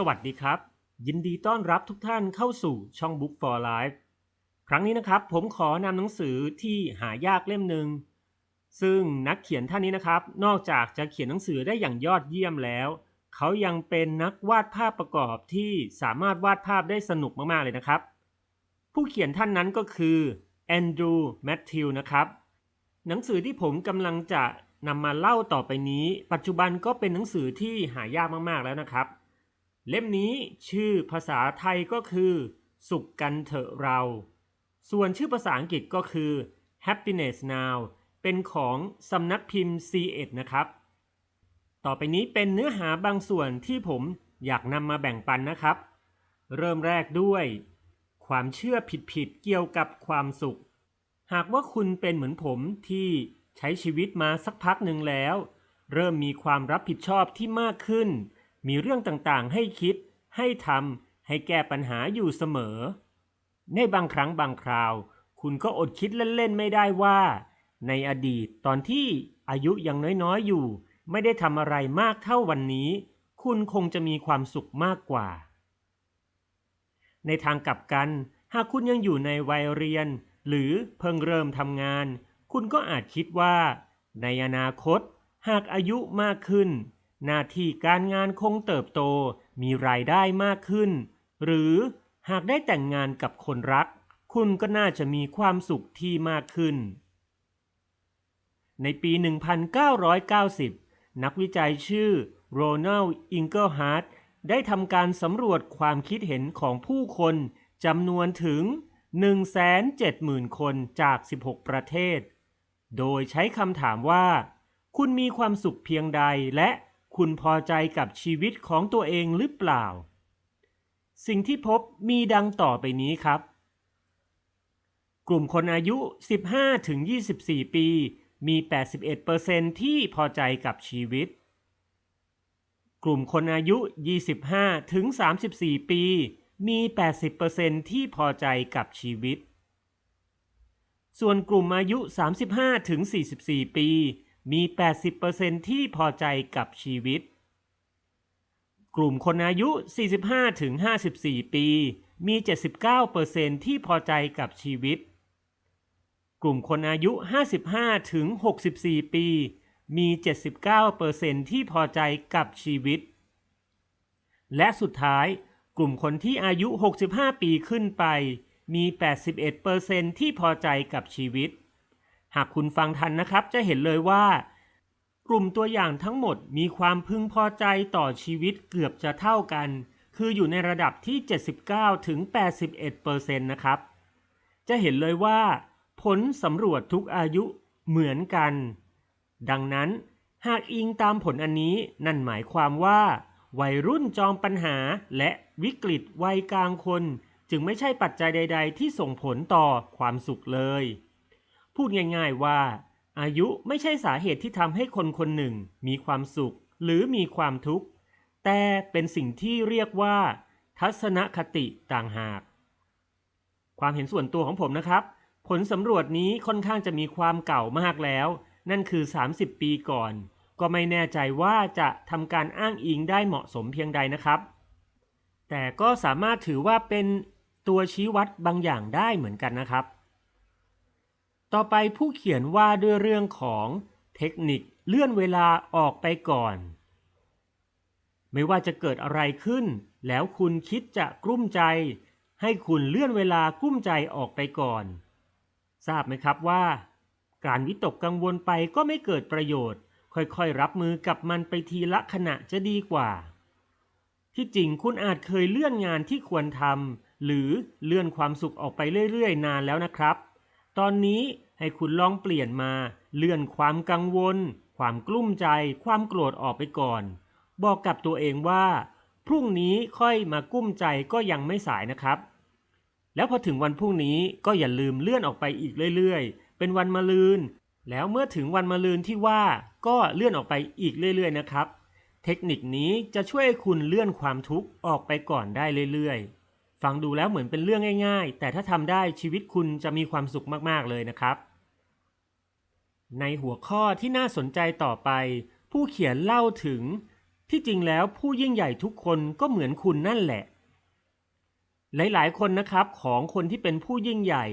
สวัสดีครับ ยินดีต้อนรับทุกท่านเข้าสู่ช่อง Book for Life ครั้งนี้นะครับผมขอนำหนังสือที่หายากเล่มหนึ่งซึ่งนักเขียนท่านนี้นะครับ นอกจากจะเขียนหนังสือได้อย่างยอดเยี่ยมแล้ว เขายังเป็นนักวาดภาพประกอบที่สามารถวาดภาพได้สนุกมาก ๆ เลยนะครับ ผู้เขียนท่านนั้นก็คือแอนดรูว์แมทธิวนะครับหนังสือที่ผมกำลังจะนำมาเล่าต่อไปนี้ ปัจจุบันก็เป็นหนังสือที่หายากมากๆแล้วนะครับ เล่มนี้ชื่อภาษาไทยก็คือ สุขกันเถอะเรา ส่วนชื่อภาษาอังกฤษก็คือ happiness now เป็นของสำนักพิมพ์ C1 นะครับ ต่อไปนี้เป็นเนื้อหาบางส่วนที่ผมอยากนำมาแบ่งปันนะครับ เริ่มแรกด้วย ความเชื่อผิดๆเกี่ยวกับความสุข หากว่าคุณเป็นเหมือนผมที่ใช้ชีวิตมาสักพักหนึ่งแล้ว เริ่มมีความรับผิดชอบที่มากขึ้น มีเรื่องต่างๆ ให้คิด ให้ทำให้แก้ปัญหาอยู่เสมอ ในบางครั้งบางคราว คุณก็อดคิดเล่นๆไม่ได้ว่า ในอดีตตอนที่อายุยังน้อยๆอยู่ ไม่ได้ทำอะไรมากเท่าวันนี้ คุณคงจะมีความสุขมากกว่า ในทางกลับกัน หากคุณยังอยู่ในวัยเรียน หรือเพิ่งเริ่มทำงาน คุณก็อาจคิดว่า ในอนาคต หากอายุมากขึ้น หน้าที่การงานคงเติบโตมีรายได้มากขึ้น หรือหากได้แต่งงานกับคนรัก คุณก็น่าจะมีความสุขที่มากขึ้น ในปี 1990 นักวิจัยชื่อโรนัลอิงเกิลฮาร์ดได้ทำการสำรวจความคิดเห็นของผู้คนจำนวนถึง 170,000 คนจาก 16 ประเทศ โดยใช้คำถามว่า คุณมีความสุขเพียงใดและ คุณพอใจกับชีวิตของตัวเองหรือเปล่า สิ่งที่พบมีดังต่อไปนี้ครับ กลุ่มคนอายุ 15-24 ปี มี 81%ที่พอใจกับชีวิต กลุ่มคนอายุ 25-34 ปี มี 80%ที่พอใจกับชีวิต ส่วนกลุ่มอายุ 35-44 ปี มี 80%ที่พอใจกับชีวิต กลุ่มคนอายุ 45-54 ปี มี 79%ที่พอใจกับชีวิต กลุ่มคนอายุ 55-64 ปี มี 79%ที่พอใจกับชีวิต และสุดท้าย กลุ่มคนที่อายุ 65 ปีขึ้นไป มี 81%ที่พอใจกับชีวิต หากคุณฟังทันนะครับจะเห็นเลยว่า กลุ่มตัวอย่างทั้งหมดมีความพึงพอใจต่อชีวิตเกือบจะเท่ากัน คืออยู่ในระดับที่ 79ถึง81%นะครับ จะเห็นเลยว่า ผลสำรวจทุกอายุเหมือนกัน ดังนั้นหากอิงตามผลอันนี้นั่นหมายความว่า วัยรุ่นจอมปัญหาและวิกฤตวัยกลางคน จึงไม่ใช่ปัจจัยใด ๆ ที่ส่งผลต่อความสุขเลย พูดง่ายๆว่า อายุไม่ใช่สาเหตุที่ทำให้คนคนหนึ่งมีความสุขหรือมีความทุกข์ แต่เป็นสิ่งที่เรียกว่า ทัศนคติต่างหาก ความเห็นส่วนตัวของผมนะครับ ผลสำรวจนี้ค่อนข้างจะมีความเก่ามากแล้ว นั่นคือ 30 ปีก่อน ก็ไม่แน่ใจว่าจะทำการอ้างอิงได้เหมาะสมเพียงใดนะครับ แต่ก็สามารถถือว่าเป็นตัวชี้วัดบางอย่างได้เหมือนกันนะครับ ต่อไปผู้เขียนว่าด้วยเรื่องของเทคนิคเลื่อนเวลาออกไปก่อน ไม่ว่าจะเกิดอะไรขึ้น แล้วคุณคิดจะกลุ้มใจ ให้คุณเลื่อนเวลากลุ้มใจออกไปก่อน ทราบไหมครับว่า การวิตกกังวลไปก็ไม่เกิดประโยชน์ ค่อยๆ รับมือกับมันไปทีละขณะจะดีกว่า ที่จริงคุณอาจเคยเลื่อนงานที่ควรทำหรือเลื่อนความสุขออกไปเรื่อยๆ นานแล้วนะครับ ตอนนี้ให้คุณลองเปลี่ยนมาเลื่อนความกังวล ความกลุ้มใจ ความโกรธออกไปก่อน บอกกับตัวเองว่า พรุ่งนี้ค่อยมากุ้มใจก็ยังไม่สายนะครับ แล้วพอถึงวันพรุ่งนี้ก็อย่าลืมเลื่อนออกไปอีกเรื่อยๆ เป็นวันมะรืน แล้วเมื่อถึงวันมะรืนที่ว่าก็เลื่อนออกไปอีกเรื่อยๆนะครับ เทคนิคนี้จะช่วยให้คุณเลื่อนความทุกข์ออกไปก่อนได้เรื่อยๆ ฟังดูแล้วเหมือนเป็นเรื่องง่าย ๆ แต่ถ้าทำได้ชีวิตคุณจะมีความสุขมากๆเลยนะครับ ในหัวข้อที่น่าสนใจต่อไป ผู้เขียนเล่าถึง ที่จริงแล้วผู้ยิ่งใหญ่ทุกคนก็เหมือนคุณนั่นแหละ หลายๆ คนนะครับของคนที่เป็นผู้ยิ่งใหญ่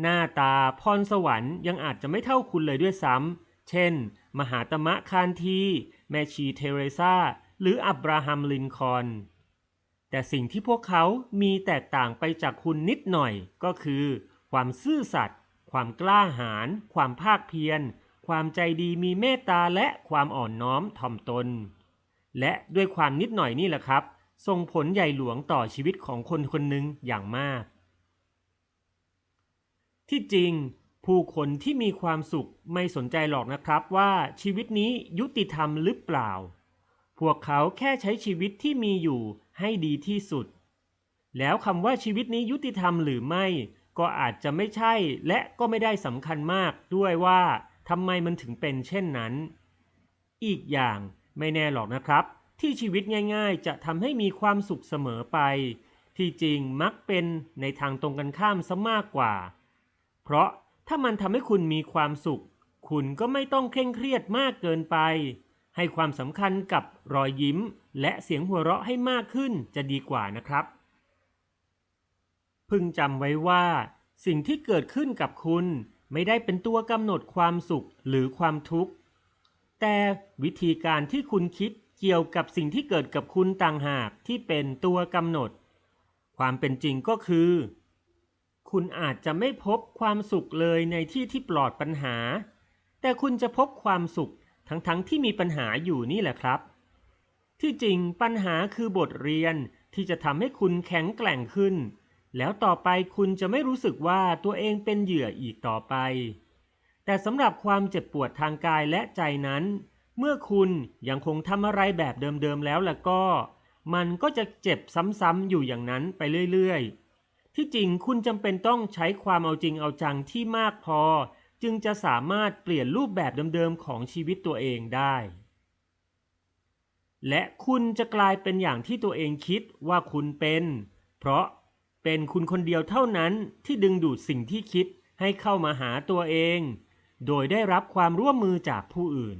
หน้าตาพรสวรรค์ยังอาจจะไม่เท่าคุณเลยด้วยซ้ำเช่น มหาตมะคานที แมชีเทเรซาหรืออับราฮัมลินคอน แต่สิ่งที่พวกเขามีแตกต่างไปจากคุณนิดหน่อย ก็คือ ความซื่อสัตย์ ความกล้าหาญ ความภาคเพียร ความใจดีมีเมตตาและความอ่อนน้อมถ่อมตน และด้วยความนิดหน่อยนี่แหละครับ ส่งผลใหญ่หลวงต่อชีวิตของคนคนหนึ่งอย่างมาก ที่จริง ผู้คนที่มีความสุขไม่สนใจหรอกนะครับว่าชีวิตนี้ยุติธรรมหรือเปล่า พวกเขาแค่ใช้ชีวิตที่มีอยู่ให้ดีที่สุด แล้วคำว่าชีวิตนี้ยุติธรรมหรือไม่ ก็อาจจะไม่ใช่และก็ไม่ได้สำคัญมากด้วยว่าทำไมมันถึงเป็นเช่นนั้น อีกอย่างไม่แน่หรอกนะครับ ที่ชีวิตง่าย ๆ จะทำให้มีความสุขเสมอไป ที่จริงมักเป็นในทางตรงกันข้ามซะมากกว่า เพราะถ้ามันทำให้คุณมีความสุข คุณก็ไม่ต้องเคร่งเครียดมากเกินไป ให้ความสำคัญกับรอยยิ้ม และเสียงหัวเราะให้มากขึ้นจะดีกว่านะครับ พึงจำไว้ว่า สิ่งที่เกิดขึ้นกับคุณไม่ได้เป็นตัวกำหนดความสุขหรือความทุกข์ แต่วิธีการที่คุณคิดเกี่ยวกับสิ่งที่เกิดกับคุณต่างหากที่เป็นตัวกำหนด ความเป็นจริงก็คือ คุณอาจจะไม่พบความสุขเลยในที่ที่ปลอดปัญหา แต่คุณจะพบความสุข ทั้งๆทที่มีปัญหาอยู่นี่แหละครับ ที่จริงปัญหาคือบทเรียนที่จะทำให้คุณแข็งแกร่งขึ้น แล้วต่อไปคุณจะไม่รู้สึกว่าตัวเองเป็นเหยื่ออีกต่อไป แต่สำหรับความเจ็บปวดทางกายและใจนั้น เมื่อคุณยังคงทำอะไรแบบเดิมๆแล้วล่ะก็ มันก็จะเจ็บซ้ำๆอยู่อย่างนั้นไปเรื่อยๆ ที่จริงคุณจำเป็นต้องใช้ความเอาจริงเอาจังที่มากพอ จึงจะสามารถเปลี่ยนรูปแบบเดิมๆของชีวิตตัวเองได้ และคุณจะกลายเป็นอย่างที่ตัวเองคิดว่าคุณเป็น เพราะเป็นคุณคนเดียวเท่านั้นที่ดึงดูดสิ่งที่คิดให้เข้ามาหาตัวเอง โดยได้รับความร่วมมือจากผู้อื่น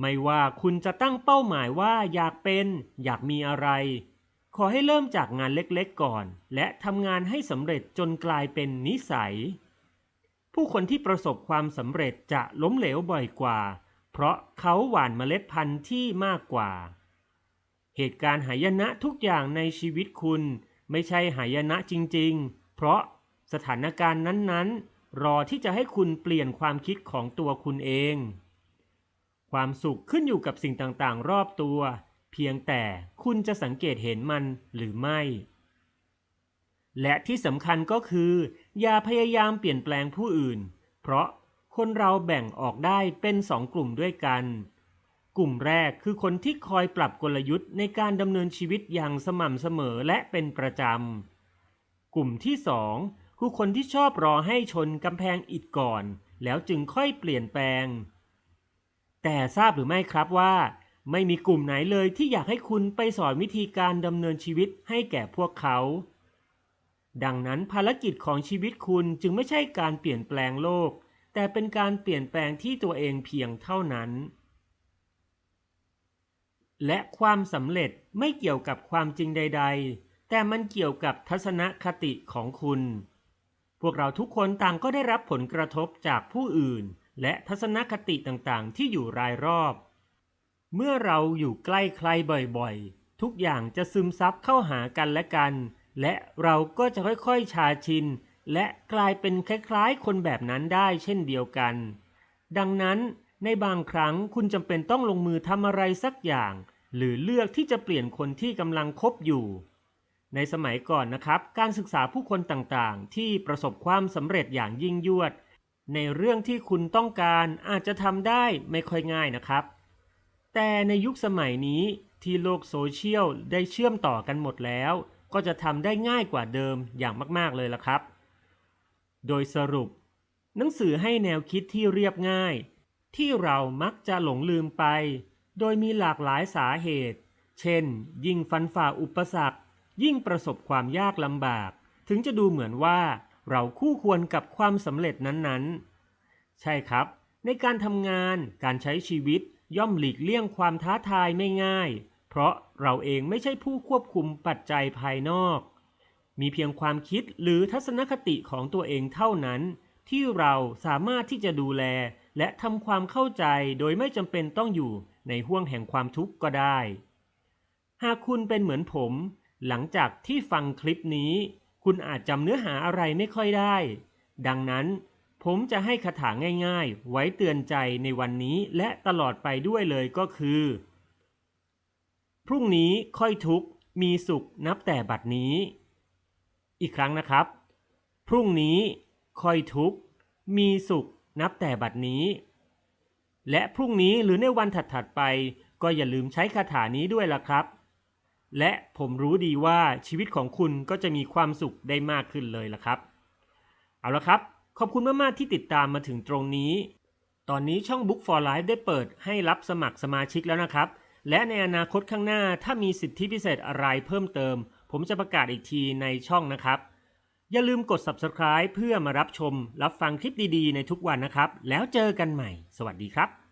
ไม่ว่าคุณจะตั้งเป้าหมายว่าอยากเป็น อยากมีอะไร ขอให้เริ่มจากงานเล็กๆก่อน และทำงานให้สำเร็จจนกลายเป็นนิสัย ผู้คนที่ประสบความสำเร็จจะล้มเหลวบ่อยกว่า เพราะเขาหว่านเมล็ดพันธุ์ที่มากกว่า เหตุการณ์หายนะทุกอย่างในชีวิตคุณไม่ใช่หายนะจริง ๆ เพราะสถานการณ์นั้นๆ รอที่จะให้คุณเปลี่ยนความคิดของตัวคุณเอง ความสุขขึ้นอยู่กับสิ่งต่างๆ รอบตัว เพียงแต่คุณจะสังเกตเห็นมันหรือไม่ และที่สำคัญก็คือ อย่าพยายามเปลี่ยนแปลงผู้อื่น เพราะคนเราแบ่งออกได้เป็นสองกลุ่มด้วยกัน กลุ่มแรกคือคนที่คอยปรับกลยุทธ์ในการดำเนินชีวิตอย่างสม่ำเสมอและเป็นประจำ กลุ่มที่สองคือคนที่ชอบรอให้ชนกำแพงอิฐก่อน แล้วจึงค่อยเปลี่ยนแปลง แต่ทราบหรือไม่ครับว่า ไม่มีกลุ่มไหนเลยที่อยากให้คุณไปสอนวิธีการดำเนินชีวิตให้แก่พวกเขา ดังนั้นภารกิจของชีวิตคุณจึงไม่ใช่การเปลี่ยนแปลงโลก แต่เป็นการเปลี่ยนแปลงที่ตัวเองเพียงเท่านั้น และความสำเร็จไม่เกี่ยวกับความจริงใด ๆ แต่มันเกี่ยวกับทัศนคติของคุณ พวกเราทุกคนต่างก็ได้รับผลกระทบจากผู้อื่น และทัศนคติต่างๆ ที่อยู่รายรอบ เมื่อเราอยู่ใกล้ใครบ่อยๆ ทุกอย่างจะซึมซับเข้าหากันและกัน และเราก็จะค่อยๆชาชิน และกลายเป็นคล้ายๆ คนแบบนั้นได้เช่นเดียวกัน ดังนั้นในบางครั้งคุณจำเป็นต้องลงมือทำอะไรสักอย่าง หรือเลือกที่จะเปลี่ยนคนที่กำลังคบอยู่ ในสมัยก่อนนะครับ การศึกษาผู้คนต่างๆ ที่ประสบความสำเร็จอย่างยิ่งยวด ในเรื่องที่คุณต้องการอาจจะทำได้ไม่ค่อยง่ายนะครับ แต่ในยุคสมัยนี้ที่โลกโซเชียลได้เชื่อมต่อกันหมดแล้ว ก็จะทำได้ง่ายกว่าเดิมอย่างมาก ๆ เลยละครับ โดยสรุป หนังสือให้แนวคิดที่เรียบง่าย ที่เรามักจะหลงลืมไป โดยมีหลากหลายสาเหตุ เช่น ยิ่งฟันฝ่าอุปสรรค ยิ่งประสบความยากลำบาก ถึงจะดูเหมือนว่าเราคู่ควรกับความสำเร็จนั้นๆ ใช่ครับ ในการทำงานการใช้ชีวิตย่อมหลีกเลี่ยงความท้าทายไม่ง่าย เพราะ เราเองไม่ใช่ผู้ควบคุมปัจจัยภายนอก มีเพียงความคิดหรือทัศนคติของตัวเองเท่านั้น ที่เราสามารถที่จะดูแล และทำความเข้าใจโดยไม่จำเป็นต้องอยู่ในห้วงแห่งความทุกข์ก็ได้ หากคุณเป็นเหมือนผม หลังจากที่ฟังคลิปนี้ คุณอาจจำเนื้อหาอะไรไม่ค่อยได้ ดังนั้นผมจะให้คาถาง่ายๆ ไว้เตือนใจในวันนี้และตลอดไปด้วยเลยก็คือ พรุ่งนี้ค่อยทุกข์มีสุขนับแต่บัดนี้ อีกครั้งนะครับ พรุ่งนี้ค่อยทุกข์มีสุขนับแต่บัดนี้ และพรุ่งนี้หรือในวันถัดๆไป ก็อย่าลืมใช้คาถานี้ด้วยล่ะครับ และผมรู้ดีว่าชีวิตของคุณก็จะมีความสุขได้มากขึ้นเลยล่ะครับ เอาละครับ ขอบคุณมากๆที่ติดตามมาถึงตรงนี้ ตอนนี้ช่อง Book for Life ได้เปิดให้รับสมัครสมาชิกแล้วนะครับ และในอนาคตข้างหน้าถ้ามีสิทธิพิเศษอะไรเพิ่มเติม ผมจะประกาศอีกทีในช่องนะครับ อย่าลืมกด subscribe เพื่อมารับชม รับฟังคลิปดีๆ ในทุกวันนะครับ แล้วเจอกันใหม่ สวัสดีครับ